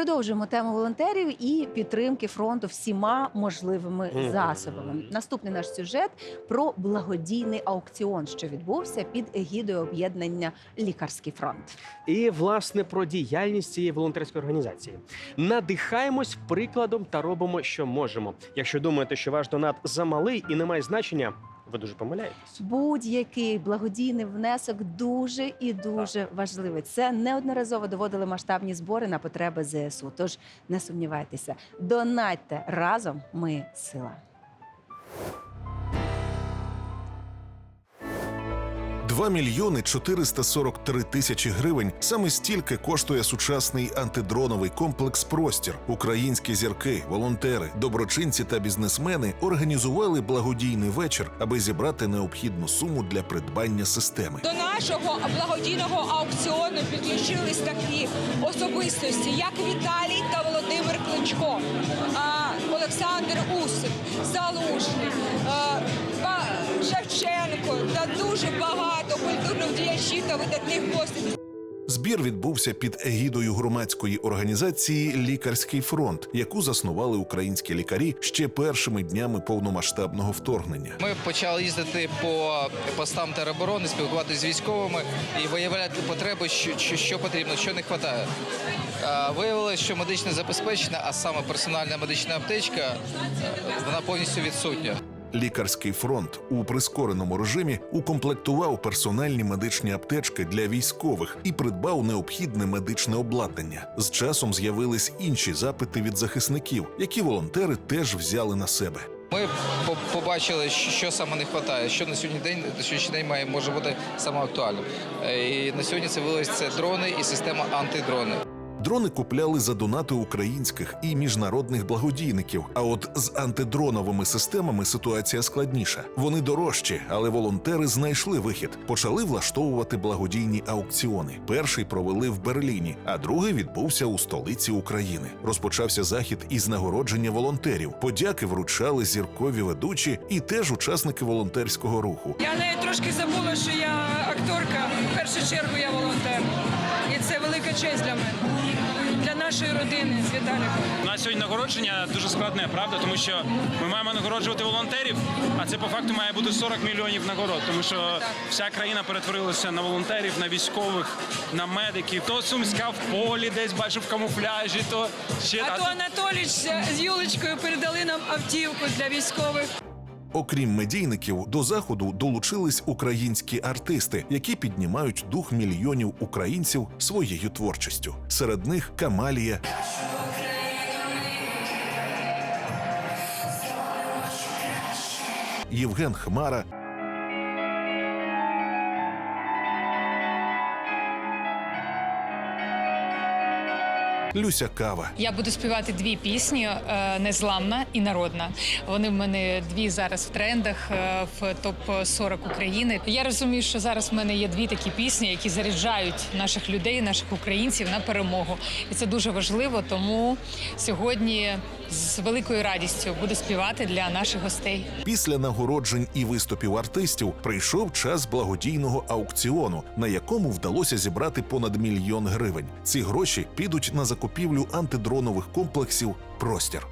Продовжуємо тему волонтерів і підтримки фронту всіма можливими засобами. Наступний наш сюжет про благодійний аукціон, що відбувся під егідою об'єднання Лікарський фронт. І власне про діяльність цієї волонтерської організації. Надихаємось прикладом та робимо, що можемо. Якщо думаєте, що ваш донат замалий і не має значення, ви дуже помиляєтесь. Будь-який благодійний внесок дуже і дуже важливий. Це неодноразово доводили масштабні збори на потреби ЗСУ. Тож не сумнівайтеся, донатьте разом. Ми сила. 2 мільйони 443 тисячі гривень. Саме стільки коштує сучасний антидроновий комплекс Простір. Українські зірки, волонтери, доброчинці та бізнесмени організували благодійний вечір, аби зібрати необхідну суму для придбання системи. До нашого благодійного аукціону підключились такі особистості, як Віталій та Володимир Кличко, Олександр Усик, Залужний, а, та дуже багато культурних діячів та видатних постатей. Збір відбувся під егідою громадської організації Лікарський фронт, яку заснували українські лікарі ще першими днями повномасштабного вторгнення. Ми почали їздити по постам тероборони, спілкуватися з військовими і виявляти потреби, що, що, що потрібно, що не вистачає. Виявилося, що медичне забезпечення, а саме персональна медична аптечка, е, вона повністю відсутня. Лікарський фронт у прискореному режимі укомплектував персональні медичні аптечки для військових і придбав необхідне медичне обладнання. З часом з'явились інші запити від захисників, які волонтери теж взяли на себе. Ми побачили, що саме не вистачає, що на сьогодні день на сьогоднішній день має може бути саме актуальним. Е, І на сьогодні це виявилось дрони і система антидрони. Дрони купляли за донати українських і міжнародних благодійників. А от з антидроновими системами ситуація складніша. Вони дорожчі, але волонтери знайшли вихід. Почали влаштовувати благодійні аукціони. Перший провели в Берліні, а другий відбувся у столиці України. Розпочався захід із нагородження волонтерів. Подяки вручали зіркові ведучі і теж учасники волонтерського руху. Я навіть трошки забула, що я акторка. В першу чергу я волонтер. Велика честь для мене, для нашої родини з Віталіком. У нас сьогодні нагородження дуже складне, правда, тому що ми маємо нагороджувати волонтерів, а це по факту має бути 40 мільйонів нагород, тому що вся країна перетворилася на волонтерів, на військових, на медиків. То Сумська в полі десь бачив в камуфляжі, то ще А то Анатоліч з Юлечкою передали нам автівку для військових. Окрім медійників, до заходу долучились українські артисти, які піднімають дух мільйонів українців своєю творчістю. Серед них Камалія, Євген Хмара. Люся Кава. Я буду співати дві пісні: е, незламна і народна. Вони в мене дві зараз в трендах е, в топ 40 України. Я розумію, що зараз в мене є дві такі пісні, які заряджають наших людей, наших українців на перемогу. І це дуже важливо. Тому сьогодні з великою радістю буду співати для наших гостей. Після нагороджень і виступів артистів прийшов час благодійного аукціону, на якому вдалося зібрати понад мільйон гривень. Ці гроші підуть на закупівлю антидронових комплексів Простір.